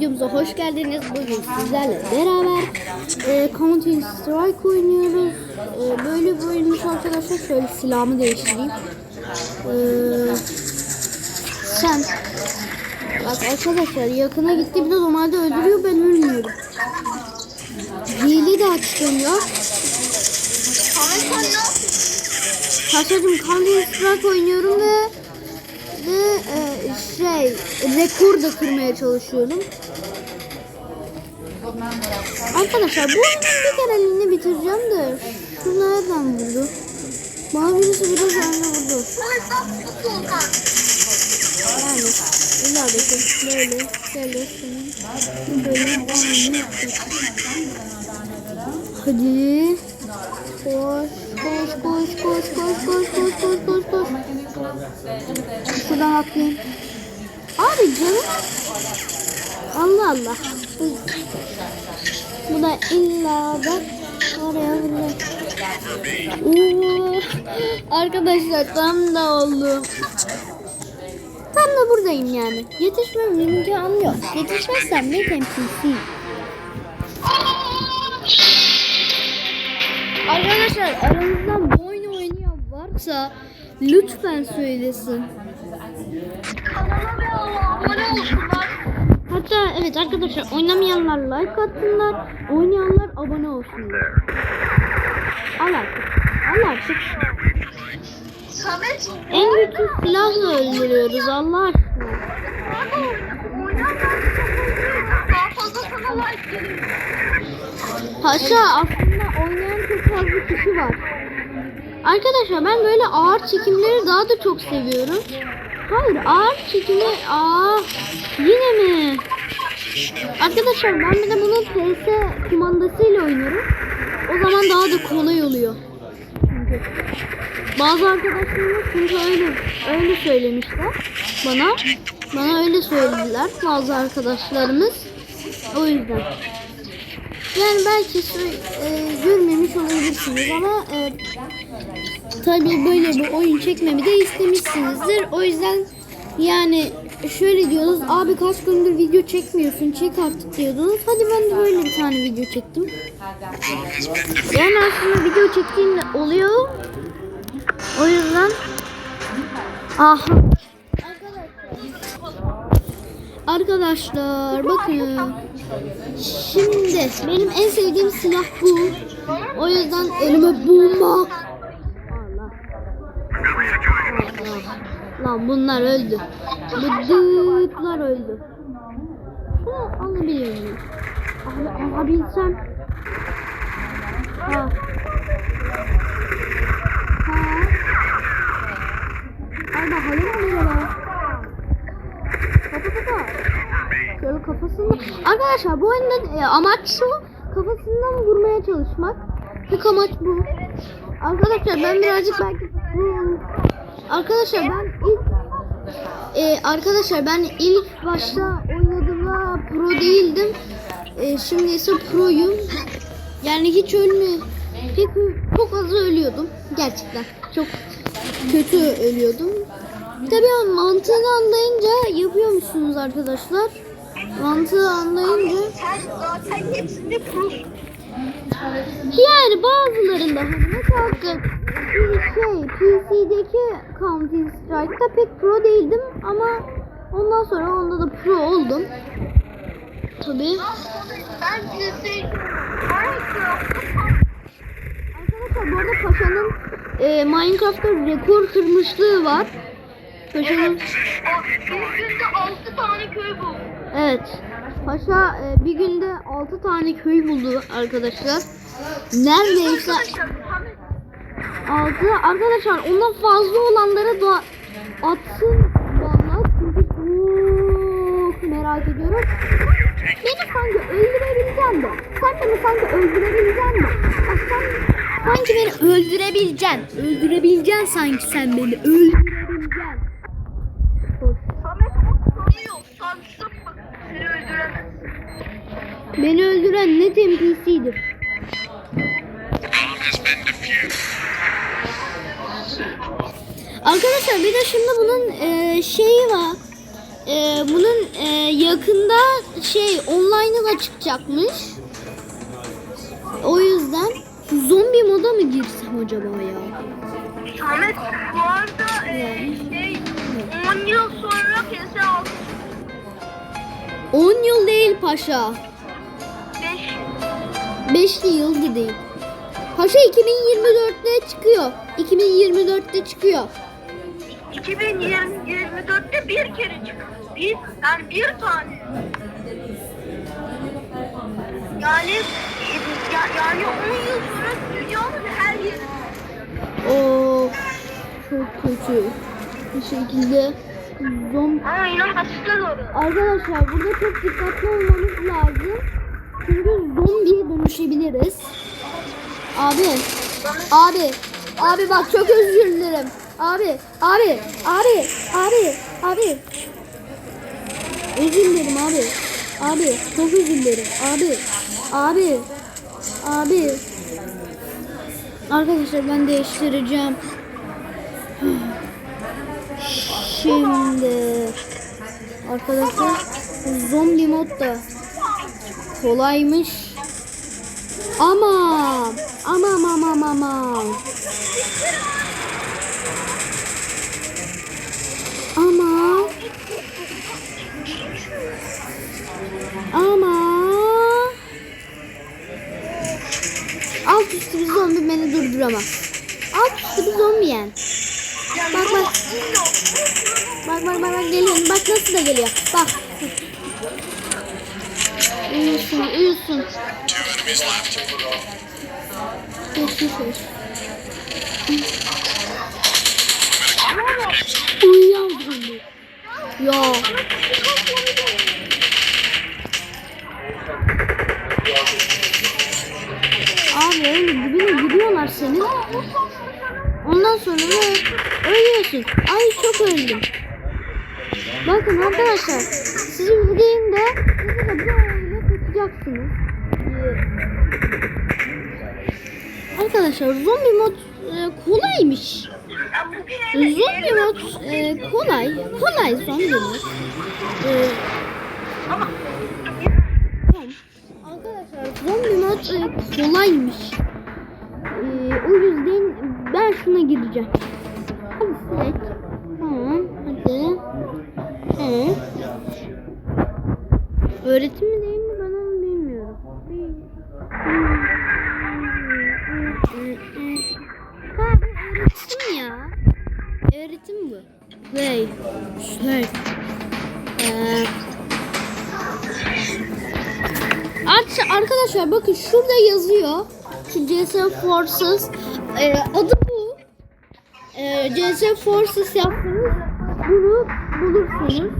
videomuza hoş geldiniz. Bugün sizlerle beraber e, Counter Strike oynuyoruz. E, böyle bir oyunmuş arkadaşlar. Şöyle silahımı değiştireyim. E, sen Bak arkadaşlar yakına gitti bir de normalde öldürüyor ben ölmüyorum. Hile de açtım ya. Kaçacım Counter Strike oynuyorum ve ve e, şey rekor da kırmaya çalışıyorum. Arkadaşlar bu bir kereliğini bitireceğim de şu nereden vurdu? Bana birisi biraz önce vurdu. Yani ilerideki böyle böyle şunun böyle aynı. Hadi. Koş koş koş koş koş koş koş koş koş koş. Şuradan atlayayım. Abi canım. Allah Allah. Bu, da illa bak oraya. Oo, Arkadaşlar tam da oldu. Tam da buradayım yani. Yetişmem imkanı yok. Yetişmezsem ne temsilci. Arkadaşlar aranızdan bu oyunu oynayan varsa lütfen söylesin. Abone olsunlar. Hatta evet arkadaşlar oynamayanlar like atsınlar, oynayanlar abone olsunlar. Al artık. Al artık. Samet En güçlü silahla öldürüyoruz Allah aşkına. Paşa aslında oynayan kişi var. Arkadaşlar ben böyle ağır çekimleri daha da çok seviyorum. Hayır ağır çekimi... Aa, yine mi? Arkadaşlar ben bir de bunun PS kumandasıyla oynuyorum. O zaman daha da kolay oluyor. Bazı arkadaşlarım çünkü öyle, öyle söylemişler bana. Bana öyle söylediler bazı arkadaşlarımız. O yüzden. Yani belki sö- e, görmemiş olabilirsiniz ama e, tabii böyle bir oyun çekmemi de istemişsinizdir. O yüzden yani şöyle diyorsunuz abi kaç gündür video çekmiyorsun çek artık diyordunuz. Hadi ben de böyle bir tane video çektim. Yani aslında video çektiğim oluyor. O yüzden aha Arkadaşlar bakın. Şimdi benim en sevdiğim silah bu. O yüzden elime. Allah. Lan bunlar öldü. Bu dıtlar öldü. Şunu alabiliyor muyum? Al- Alabilsem. Ha. Ha. Al bakalım merhaba. Şöyle kafasını... Arkadaşlar bu oyunun e, amaç şu. Kafasından vurmaya çalışmak. Tek amaç bu. Arkadaşlar ben birazcık belki... Arkadaşlar ben ilk... E, arkadaşlar ben ilk başta oynadığımda pro değildim. E, şimdi ise proyum. Yani hiç ölme... Pek çok az ölüyordum. Gerçekten. Çok kötü ölüyordum. Tabii mantığını anlayınca yapıyormuşsunuz arkadaşlar. Mantığı anlayınca zaten hepsinde yani bazılarında hani mesela şey PC'deki Counter Strike'da pek pro değildim ama ondan sonra onda da pro oldum. Tabii. Ben size Arkadaşlar bu arada Paşa'nın e, Minecraft'ta rekor kırmışlığı var. Paşa'nın bir günde 6 tane köy buldum. Evet. Paşa e, bir günde 6 tane köy buldu arkadaşlar. Neredeyse 6 arkadaşlar ondan fazla olanlara da atsın valla çünkü çok merak ediyorum. Beni sanki öldürebileceksin de. Sen beni sanki öldürebileceksin de. Bak sen sanki beni öldürebileceksin. Öldürebileceksin sanki sen beni. Öldürebileceksin. Samet o tanıyor. Sansın mı? Seni öldüremez. Beni öldüren net NPC'dir. Arkadaşlar bir de şimdi bunun e, şeyi var. e, bunun e, yakında şey online'ı da çıkacakmış. O yüzden zombi moda mı girsem acaba ya? Ahmet bu arada e, şey 10 yıl sonra PS6 10 yıl değil paşa. 5 5 yıl değil. Paşa 2024'te çıkıyor. 2024'te çıkıyor. 2024'te bir kere çıkıyor. Bir, yani bir tane. Yani ya, yani 10 yıl sonra dünyanın her yeri. Oo çok kötü bir şekilde zombi Ama orası. Arkadaşlar burada çok dikkatli olmamız lazım. Çünkü zombiye dönüşebiliriz. Abi, abi, abi bak çok özür dilerim. Abi, abi, abi, abi, abi. Özür dilerim abi. Abi, çok özür dilerim. Abi, abi, abi. Arkadaşlar ben değiştireceğim. Şimdi arkadaşlar zombi mod da kolaymış. Ama ama ama ama ama ama alt üstü bir zombi beni durduramaz. Alt üstü bir zombi yani. Bak. Bak bak bak bak geliyor. Bak nasıl da geliyor. Bak. Uyusun, uyusun. Geçmiş olsun. Uyuyan zombi. Ya. Abi öyle dibine giriyorlar senin. Ondan sonra da ölüyorsun. Ay çok öldüm. Bakın arkadaşlar sizi izleyeyim de Ee, Arkadaşlar zombi mod e, kolaymış. Zombi mod e, kolay. Kolay zombi mod. Tamam. Arkadaşlar zombi mod e, kolaymış. Ee, o yüzden ben şuna gireceğim. Hadi seç. Tamam. Hadi. Evet. Öğretim Şey. Ee, Arkadaşlar, bakın şurada yazıyor. Şu CS Forces e, adı bu. E, CS Forces yaptınız. Bunu bulursunuz.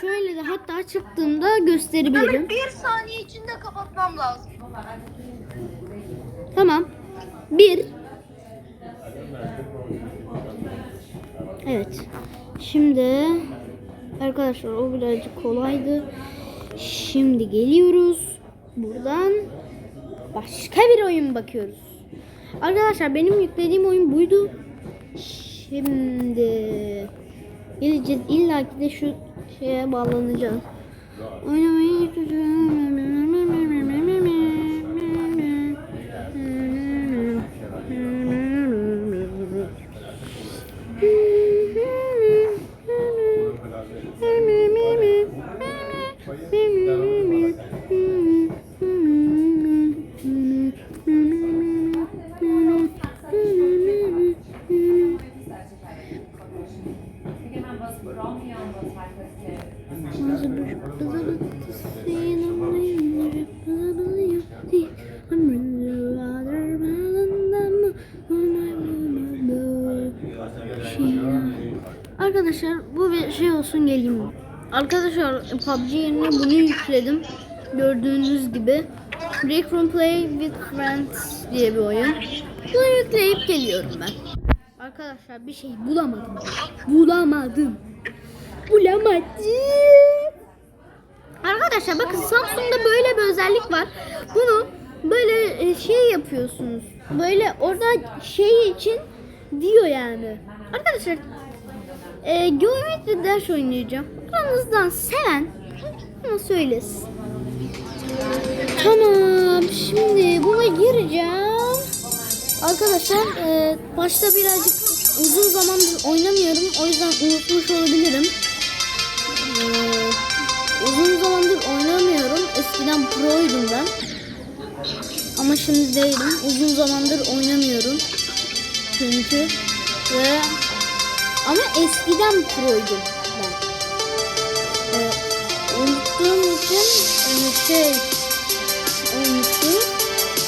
Şöyle de hatta çıktığında gösterebilirim. Ahmet bir saniye içinde kapatmam lazım. Tamam. Bir. Evet. Şimdi arkadaşlar o birazcık kolaydı. Şimdi geliyoruz. Buradan başka bir oyun bakıyoruz. Arkadaşlar benim yüklediğim oyun buydu. Şimdi geleceğiz. İlla ki de şu şeye bağlanacağız. Oynamayı Arkadaşlar bu bir şey olsun geleyim. Arkadaşlar PUBG yerine bunu yükledim. Gördüğünüz gibi. Break from Play with Friends diye bir oyun. Bunu yükleyip geliyorum ben. Arkadaşlar bir şey bulamadım. Bulamadım. Bulamadım. Arkadaşlar bakın Samsung'da böyle bir özellik var. Bunu böyle e, şey yapıyorsunuz. Böyle orada şey için diyor yani. Arkadaşlar e, geometri ders oynayacağım. Aranızdan seven bana söylesin. Tamam şimdi buna gireceğim. Arkadaşlar e, başta birazcık uzun zamandır oynamıyorum. O yüzden unutmuş olabilirim. Eskiden proydum ben. Ama şimdi değilim. Uzun zamandır oynamıyorum. Çünkü ve ama eskiden proydum ben. E, unuttuğum için e, şey olmuştu.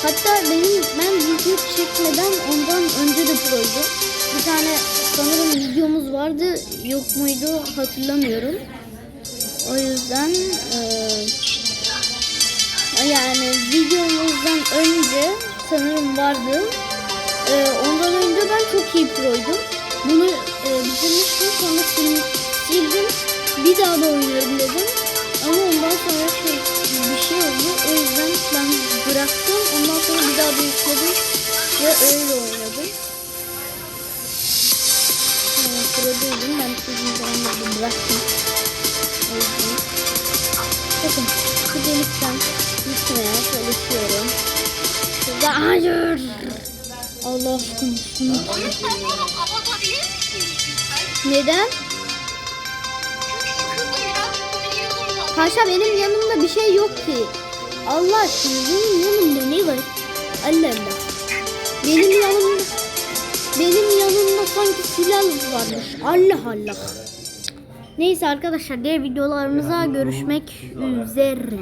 Hatta benim ben video çekmeden ondan önce de proydum. Bir tane sanırım videomuz vardı yok muydu hatırlamıyorum. O yüzden eee, yani videomuzdan önce sanırım vardı. Eee, ondan önce ben çok iyi proydum. Bunu eee bitirmiştim sonra sil- sildim. Bir daha da oynarım dedim. Ama ondan sonra şey, bir şey oldu. O yüzden ben bıraktım. Ondan sonra bir daha da yükledim. Ve öyle oynadım. Yani sıradaydım. Ben uzun zamandır bıraktım. Şurada hayır. Allah aşkına. Neden? Paşa benim yanımda bir şey yok ki. Allah aşkına benim yanımda ne var? Allah Allah. Benim yanımda benim yanımda sanki silah varmış. Allah Allah. Neyse arkadaşlar diğer videolarımıza görüşmek üzere.